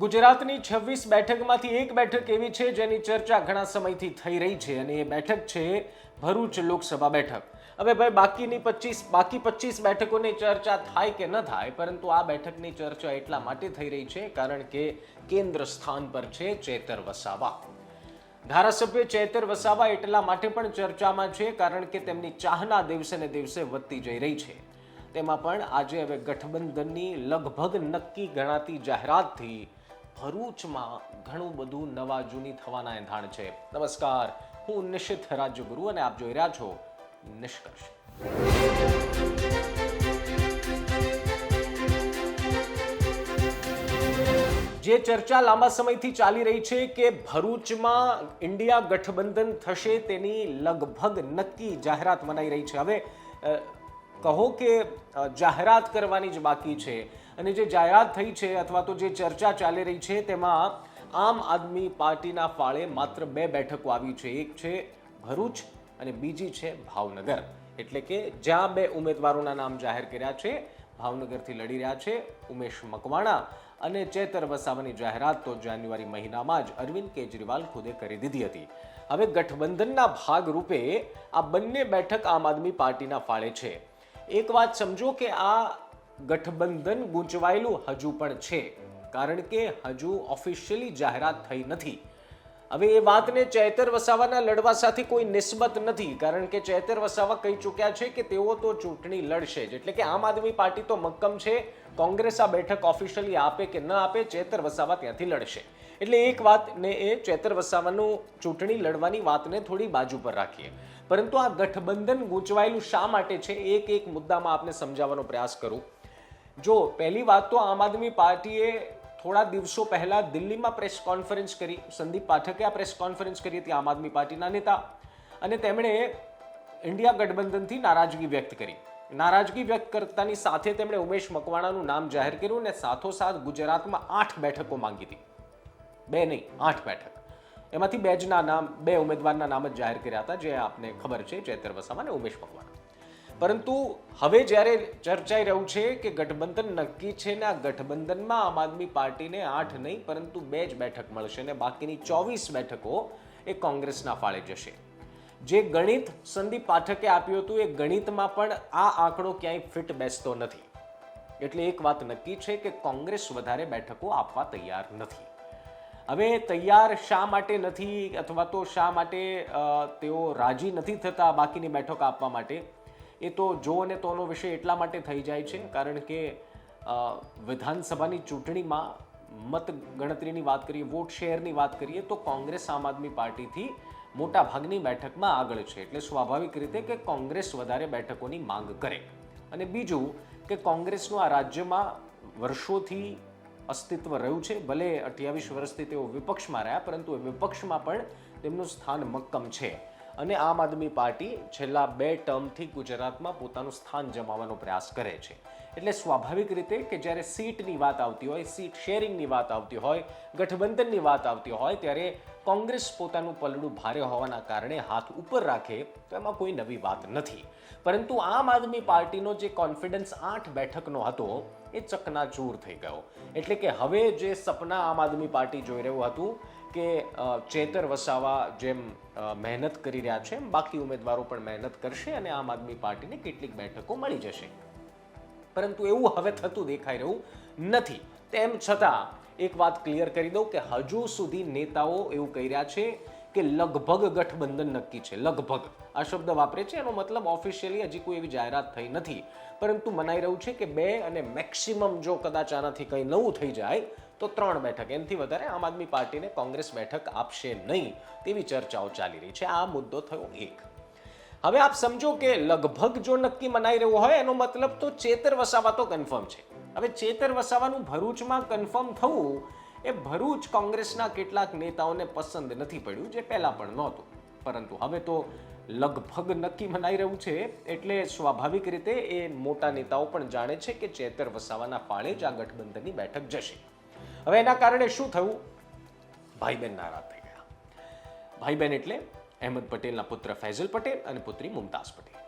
ગુજરાતની છવ્વીસ બેઠકમાંથી એક બેઠક એવી છે જેની ચર્ચા ઘણા સમયથી થઈ રહી છે અને એ બેઠક છે ભરૂચ લોકસભા બેઠક. હવે ભાઈ, બાકીની પચીસ બાકી પચીસ બેઠકોની ચર્ચા થાય કે ન થાય, પરંતુ આ બેઠકની ચર્ચા એટલા માટે થઈ રહી છે કારણ કે કેન્દ્ર સ્થાન પર છે ચેતર વસાવા. ધારાસભ્ય ચેતર વસાવા એટલા માટે પણ ચર્ચામાં છે કારણ કે તેમની ચાહના દિવસે ને દિવસે વધતી જઈ રહી છે. તેમાં પણ આજે હવે ગઠબંધનની લગભગ નક્કી ગણાતી જાહેરાતથી ભરૂચમાં ઘણું બધું નવા જૂની થવાના એંધાણ છે. નમસ્કાર, હું નિશિત રાજ્યગુરુ અને આપ જોઈ રહ્યા છો નિષ્કર્ષ. જે ચર્ચા લાંબા સમયથી ચાલી રહી છે કે ભરૂચમાં ઇન્ડિયા ગઠબંધન થશે તેની લગભગ નક્કી જાહેરાત મનાઈ રહી છે. હવે કહો કે જાહેરાત કરવાની જ બાકી છે. અને જે જાહેરાત થઈ છે અથવા તો જે ચર્ચા ચાલી રહી છે, તેમાં આમ આદમી પાર્ટીના ફાળે માત્ર બે બેઠકો આવી છે. એક છે ભરૂચ અને બીજી છે ભાવનગર. એટલે કે જ્યાં બે ઉમેદવારોના નામ જાહેર કર્યા છે, ભાવનગરથી લડી રહ્યા છે ઉમેશ મકવાણા અને ચેતર વસાવાની જાહેરાત તો જાન્યુઆરી મહિનામાં જ અરવિંદ કેજરીવાલ ખુદે કરી દીધી હતી. હવે ગઠબંધનના ભાગરૂપે આ બંને બેઠક આમ આદમી પાર્ટીના ફાળે છે. એક વાત સમજો કે આ ગઠબંધન ગૂંચવાયેલું હજુ પણ છે, કારણ કે હજુ ઓફિશિયલી જાહેરાત થઈ નથી. હવે એ વાતને ચૈતર વસાવાના લડવા સાથે કોઈ નિસ્બત નથી, કારણ કે ચૈતર વસાવા કહી ચૂક્યા છે કે તેઓ તો ચૂંટણી લડશે જ. એટલે કે આમ આદમી પાર્ટી તો મક્કમ છે, કોંગ્રેસ આ બેઠક ઓફિશિયલી આપે કે ન આપે ચેતર વસાવા ત્યાંથી લડશે. એટલે એક વાતને એ ચેતર વસાવાનું ચૂંટણી લડવાની વાતને થોડી બાજુ પર રાખીએ. પરંતુ આ ગઠબંધન ગૂંચવાયેલું શા માટે છે? એક એક મુદ્દામાં આપને સમજાવવાનો પ્રયાસ કરું. જો, પહેલી વાત તો આમ આદમી પાર્ટીએ થોડા દિવસો પહેલાં દિલ્હીમાં પ્રેસ કોન્ફરન્સ કરી. સંદીપ પાઠકે આ પ્રેસ કોન્ફરન્સ કરી હતી આમ આદમી પાર્ટીના નેતા. અને તેમણે ઇન્ડિયા ગઠબંધનથી નારાજગી વ્યક્ત કરી. નારાજગી વ્યક્ત કરતાની સાથે તેમણે ઉમેશ મકવાણાનું નામ જાહેર કર્યું અને સાથોસાથ ગુજરાતમાં આઠ બેઠકો માંગી હતી. બે નહીં, આઠ બેઠક. એમાંથી બે જના નામ, બે ઉમેદવારના નામ જ જાહેર કર્યા હતા, જે આપને ખબર છે, ચેતર વસાવા અને ઉમેશ મકવાણા પરંતુ હવે જ્યારે ચર્ચાઈ રહ્યું છે કે ગઠબંધન નક્કી છે ને આ ગઠબંધનમાં આમ આદમી પાર્ટીને આઠ નહીં, પરંતુ બે જ બેઠક મળશે ને બાકીની ચોવીસ બેઠકો એ કોંગ્રેસના ફાળે જશે. જે ગણિત સંદીપ પાઠકે આપ્યું હતું, એ ગણિતમાં પણ આ આંકડો ક્યાંય ફિટ બેસતો નથી. એટલે એક વાત નક્કી છે કે કોંગ્રેસ વધારે બેઠકો આપવા તૈયાર નથી. હવે તૈયાર શા માટે નથી અથવા તો શા માટે તેઓ રાજી નથી થતા બાકીની બેઠક આપવા માટે? એ તો જો અને તોનો વિષય એટલા માટે થઈ જાય છે, કારણ કે વિધાનસભાની ચૂંટણીમાં મત ગણતરીની વાત કરીએ, વોટ શેરની વાત કરીએ, તો કોંગ્રેસ આમ આદમી પાર્ટીથી મોટા ભાગની બેઠકમાં આગળ છે. એટલે સ્વાભાવિક રીતે કે કોંગ્રેસ વધારે બેઠકોની માંગ કરે. અને બીજું કે કોંગ્રેસનું આ રાજ્યમાં વર્ષોથી અસ્તિત્વ રહ્યું છે. ભલે અઠ્યાવીસ વર્ષથી તેઓ વિપક્ષમાં રહ્યા, પરંતુ વિપક્ષમાં પણ તેમનું સ્થાન મક્કમ છે. અને આમ આદમી પાર્ટી છેલ્લા બે ટર્મથી ગુજરાતમાં પોતાનું સ્થાન જમાવવાનો પ્રયાસ કરે છે. એટલે સ્વાભાવિક રીતે કે જ્યારે સીટની વાત આવતી હોય, સીટ શેરિંગની વાત આવતી હોય, ગઠબંધનની વાત આવતી હોય, ત્યારે કોંગ્રેસ પોતાનું પલડું ભારે હોવાના કારણે હાથ ઉપર રાખે તો એમાં કોઈ નવી વાત નથી. પરંતુ આમ આદમી પાર્ટીનો જે કોન્ફિડન્સ આઠ બેઠકનો હતો, એ ચકનાચૂર થઈ ગયો. એટલે કે હવે જે સપના આમ આદમી પાર્ટી જોઈ રહ્યું હતું કે ચેતર વસાવા જેમ મહેનત કરી રહ્યા છે, એમ બાકી ઉમેદવારો પણ મહેનત કરશે અને આમ આદમી પાર્ટીને કેટલીક બેઠકો મળી જશે. પરંતુ એવું હવે થતું દેખાઈ રહ્યું નથી. તેમ છતાં એક વાત ક્લિયર કરી દઉં કે હજુ સુધી નેતાઓ એવું કહી રહ્યા છે કે લગભગ ગઠબંધન નક્કી છે, લગભગ. આ શબ્દ વાપરે છે, એનો મતલબ ઓફિશિયલી હજી કોઈ એવી જાહેરાત થઈ નથી. પરંતુ મનાઈ રહ્યું છે કે બે અને મેક્સિમમ જો કદાચ આનાથી કંઈ નવું થઈ જાય, તો ત્રણ બેઠક. એનાથી વધારે આમ આદમી પાર્ટીને કોંગ્રેસ બેઠક આપશે નહીં તેવી ચર્ચાઓ ચાલી રહી છે. આ મુદ્દો થયો એક. હવે આપ સમજો કે લગભગ જો નક્કી મનાઈ રહ્યું હોય, એનો મતલબ તો ચેતર વસાવા તો કન્ફર્મ છે. હવે ચેતર વસાવાનું ભરૂચમાં કન્ફર્મ થવું એ ભરૂચ કોંગ્રેસના કેટલાક નેતાઓને પસંદ નથી પડ્યું, જે પહેલાં પણ નહોતું. પરંતુ હવે તો લગભગ નક્કી મનાઈ રહ્યું છે, એટલે સ્વાભાવિક રીતે એ મોટા નેતાઓ પણ જાણે છે કે ચેતર વસાવાના ફાળે જ આ ગઠબંધનની બેઠક જશે. હવે એના કારણે શું થયું? ભાઈબેન નારાજ થઈ ગયા. ભાઈબેન એટલે અહેમદ પટેલના પુત્ર ફૈઝલ પટેલ અને પુત્રી મુમતાઝ પટેલ.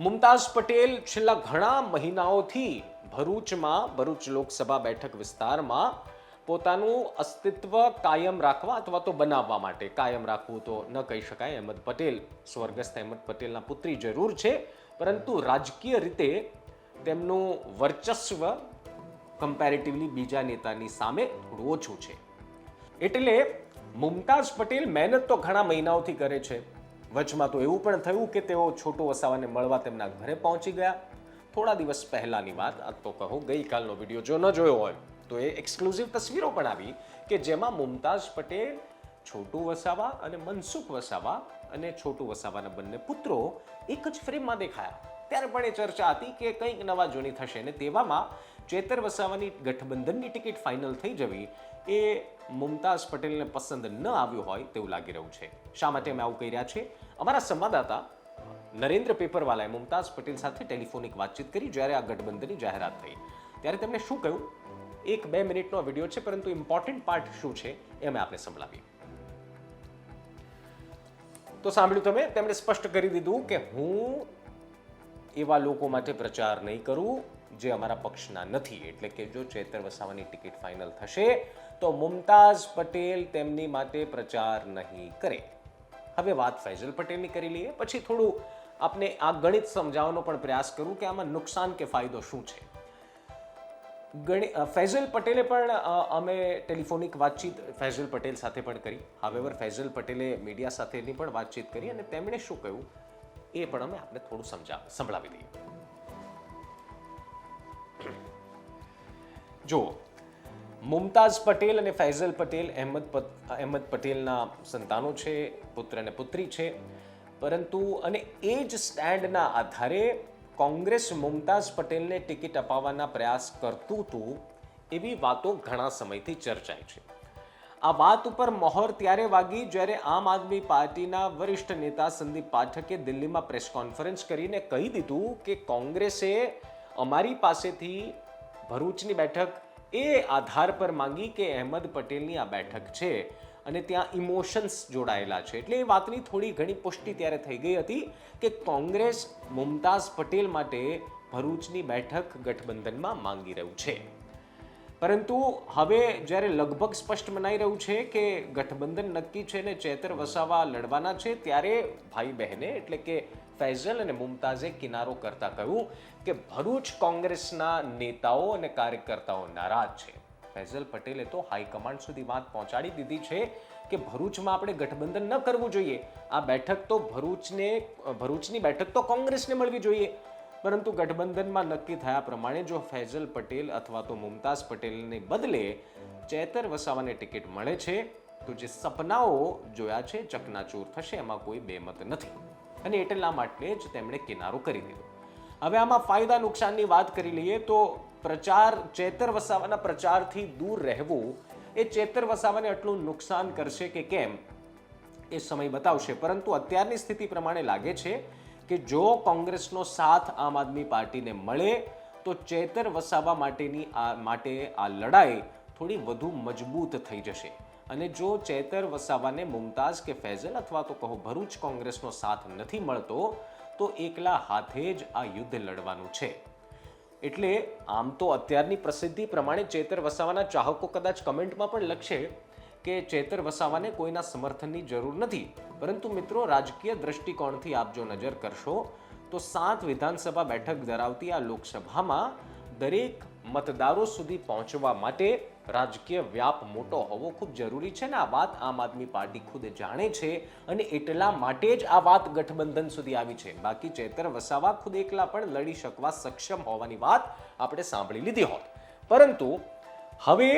મુમતાઝ પટેલ છેલ્લા ઘણા મહિનાઓથી ભરૂચમાં, ભરૂચ લોકસભા બેઠક વિસ્તારમાં પોતાનું અસ્તિત્વ કાયમ રાખવા અથવા તો બનાવવા માટે કાયમ રાખવું તો ન કહી શકાય. અહેમદ પટેલ, સ્વર્ગસ્થ અહેમદ પટેલના પુત્રી જરૂર છે, પરંતુ રાજકીય રીતે તેમનું વર્ચસ્વ કમ્પેરેટિવલી બીજા નેતાની સામે થોડું ઓછું છે. એટલે મુમતાઝ પટેલ મહેનત તો ઘણા મહિનાઓથી કરે છે વચમાં તો એવું પણ થયું કે તેઓ છોટો વસાવાને મળવા તેમના ઘરે પહોંચી ગયા. થોડા દિવસ પહેલાની વાત તો કહો, ગઈકાલનો વીડિયો જો ન જોયો હોય, તો એ એક્સક્લુઝિવ તસવીરો પણ આવી કે જેમાં મુમતાઝ પટેલ, છોટુ વસાવા અને મનસુખ વસાવા અને છોટુ વસાવાના બંને પુત્રો એક જ ફ્રેમમાં દેખાયા. ત્યારે પણ એ ચર્ચા હતી કે કંઈક નવા જૂની થશે અને તેવામાં ચેતર વસાવાની ગઠબંધનની ટિકિટ ફાઇનલ થઈ જવી એ મુમતાઝ પટેલને પસંદ ન આવ્યું હોય તેવું લાગી રહ્યું છે. શા માટે અમે આવું કહી રહ્યા છે અમારા સંવાદદાતા નરેન્દ્ર પેપરવાલાએ મુમતાઝ પટેલ સાથે ટેલિફોનિક વાતચીત કરી જ્યારે આ ગઠબંધનની જાહેરાત થઈ. ત્યારે તેમણે શું કહ્યું? એક બે મિનિટનો વીડિયો છે, પરંતુ ઇમ્પોર્ટન્ટ પાર્ટ શું છે એ અમે આપણે સંભળાવીએ. તો સાંભળ્યું તમે? તેમણે સ્પષ્ટ કરી દીધું કે હું એવા લોકો માટે પ્રચાર નહીં કરું. જે અમારા પક્ષના નથી, એટલે કે જો ચેતર વસાવાની ટિકિટ ફાઇનલ થશે, તો મુમતાઝ પટેલ તેમની માટે પ્રચાર નહીં કરે. હવે વાત ફૈઝલ પટેલની કરી લઈએ. પછી થોડું આપને આ ગણિત સમજાવવાનો પણ પ્રયાસ કરું કે આમાં નુકસાન કે ફાયદો શું છે. ગણિત ફૈઝલ પટેલે પણ અમે ટેલિફોનિક વાતચીત ફૈઝલ પટેલ સાથે પણ કરી. હાવેવર ફૈઝલ પટેલે મીડિયા સાથેની પણ વાતચીત કરી અને તેમણે શું કહ્યું એ પણ અમે આપને થોડું સમજા, સંભળાવી દઈએ. જો મુમતાઝ પટેલ અને ફૈઝલ પટેલ, અહેમદ અહેમદ પટેલના સંતાનો છે, પુત્ર અને પુત્રી છે. પરંતુ, અને એ જ સ્ટેન્ડના આધારે કોંગ્રેસ મુમતાઝ પટેલને ટિકિટ અપાવવાના પ્રયાસ કરતું હતું, એવી વાતો ઘણા સમયથી ચર્ચાય છે. આ વાત ઉપર મહોર ત્યારે વાગી જ્યારે આમ આદમી પાર્ટીના વરિષ્ઠ નેતા સંદીપ પાઠકે દિલ્હીમાં પ્રેસ કોન્ફરન્સ કરીને કહી દીધું કે કોંગ્રેસે અમારી પાસેથી ભરૂચની બેઠક એ આધાર પર માંગી કે અહેમદ પટેલની આ બેઠક છે અને ત્યાં ઇમોશન્સ જોડાયેલા છે. એટલે એ વાતની થોડી ઘણી પુષ્ટિ ત્યારે થઈ ગઈ હતી કે કોંગ્રેસ મુમતાઝ પટેલ માટે ભરૂચની બેઠક ગઠબંધનમાં માંગી રહ્યું છે. પરંતુ હવે જ્યારે લગભગ સ્પષ્ટ મનાઈ રહ્યું છે કે ગઠબંધન નક્કી છે ને ચેતર વસાવા લડવાના છે, ત્યારે ભાઈ બહેને એટલે કે ફૈઝલ અને મુમતાઝે કિનારો કરતા કહ્યું કે ભરૂચ કોંગ્રેસના નેતાઓ અને કાર્યકર્તાઓ નારાજ છે. ફૈઝલ પટેલે તો હાઈકમાન્ડ સુધી વાત પહોંચાડી દીધી છે કે ભરૂચમાં આપણે ગઠબંધન ન કરવું જોઈએ. આ બેઠક તો ભરૂચને, ભરૂચની બેઠક તો કોંગ્રેસને મળવી જોઈએ. પરંતુ ગઠબંધનમાં નક્કી થયા પ્રમાણે જો ફૈઝલ પટેલ અથવા તો મુમતાઝ પટેલને બદલે ચેતર વસાવાને ટિકિટ મળે છે, તો જે સપનાઓ જોયા છે ચકનાચૂર થશે, એમાં કોઈ બેમત નથી. અને એટલા માટે જ તેમણે કિનારો કરી દીધો. હવે આમાં ફાયદા નુકસાનની વાત કરી લઈએ તો પ્રચાર, ચેતર વસાવાના પ્રચારથી દૂર રહેવું એ ચેતર વસાવાને આટલું નુકસાન કરશે કે કેમ એ સમય બતાવશે. પરંતુ અત્યારની સ્થિતિ પ્રમાણે લાગે છે કે જો કોંગ્રેસનો સાથ આમ આદમી પાર્ટીને મળે, તો ચેતર વસાવા માટેની આ, માટે આ લડાઈ થોડી વધુ મજબૂત થઈ જશે. અને જો ચેતર વસાવાને મુમતાઝ કે ફૈઝલ અથવા તો કહો ભરૂચ કોંગ્રેસનો સાથ નથી મળતો, તો એકલા હાથે જ આ યુદ્ધ લડવાનું છે. એટલે આમ તો અત્યારની પ્રસિદ્ધિ પ્રમાણે ચેતર વસાવાના ચાહકો કદાચ કમેન્ટમાં પણ લખશે કે ચેતર વસાવાને કોઈના સમર્થનની જરૂર નથી. પરંતુ મિત્રો, રાજકીય દ્રષ્ટિકોણથી આપ જો નજર કરશો, તો સાત વિધાનસભા બેઠક ધરાવતી આ લોકસભામાં દરેક મતદારો સુધી પહોંચવા માટે રાજકીય વ્યાપ મોટો હોવો ખૂબ જરૂરી છે ને આ વાત આમ આદમી પાર્ટી ખુદ જાણે છે અને એટલા માટે જ આ વાત ગઠબંધન સુધી આવી છે. બાકી ચેતર વસાવા ખુદ એકલા પણ લડી શકવા સક્ષમ હોવાની વાત આપણે સાંભળી લીધી હોત. પરંતુ હવે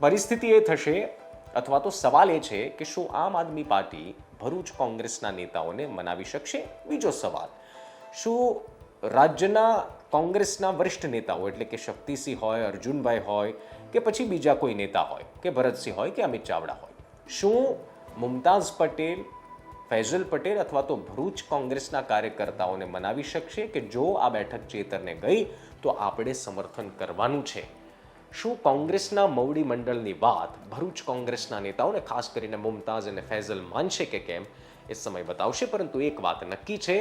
પરિસ્થિતિ એ થશે અથવા તો સવાલ એ છે કે શું આમ આદમી પાર્ટી ભરૂચ કોંગ્રેસના નેતાઓને મનાવી શકશે? બીજો સવાલ, શું રાજ્યના કોંગ્રેસના વરિષ્ઠ નેતાઓ એટલે કે શક્તિસિંહ હોય, અર્જુનભાઈ હોય કે પછી બીજા કોઈ નેતા હોય, કે ભરતસિંહ હોય, કે અમિત ચાવડા હોય. શું મુમતાઝ પટેલ, ફૈઝલ પટેલ અથવા તો ભરૂચ કોંગ્રેસના કાર્યકર્તાઓને મનાવી શકશે કે જો આ બેઠક ચેતરને ગઈ, તો આપણે સમર્થન કરવાનું છે? શું કોંગ્રેસના મવડી મંડળની વાત ભરૂચ કોંગ્રેસના નેતાઓને ખાસ કરીને મુમતાઝ અને ફૈઝલ માનશે કે કેમ, એ સમય બતાવશે, પરંતુ એક વાત નક્કી છે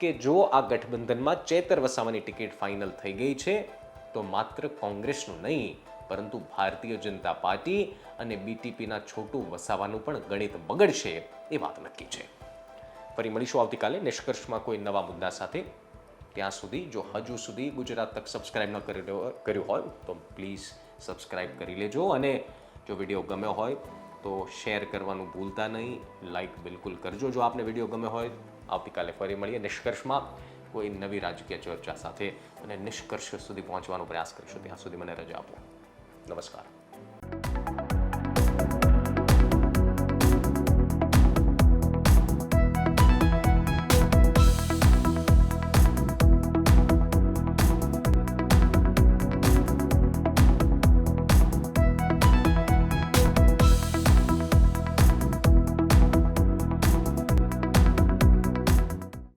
કે જો આ ગઠબંધનમાં ચેતર વસાવાની ટિકિટ ફાઇનલ થઈ ગઈ છે, તો માત્ર કોંગ્રેસનું નહીં પરંતુ ભારતીય જનતા પાર્ટી અને બીટીપીના છોટું વસાવાનું પણ ગણિત બગડશે એ વાત નક્કી છે. ફરી મળીશું આવતીકાલે નિષ્કર્ષમાં કોઈ નવા મુદ્દા સાથે. ત્યાં સુધી જો હજુ સુધી ગુજરાત તક સબસ્ક્રાઇબ ન કરી કર્યું હોય તો પ્લીઝ સબસ્ક્રાઇબ કરી લેજો અને જો વીડિયો ગમ્યો હોય તો શેર કરવાનું ભૂલતા નહીં. લાઈક બિલકુલ કરજો જો આપને વીડિયો ગમ્યો હોય. આવતીકાલે ફરી મળીએ નિષ્કર્ષમાં કોઈ નવી રાજકીય ચર્ચા સાથે અને નિષ્કર્ષ સુધી પહોંચવાનો પ્રયાસ કરીશું. ત્યાં સુધી મને રજા આપો. નમસ્કાર.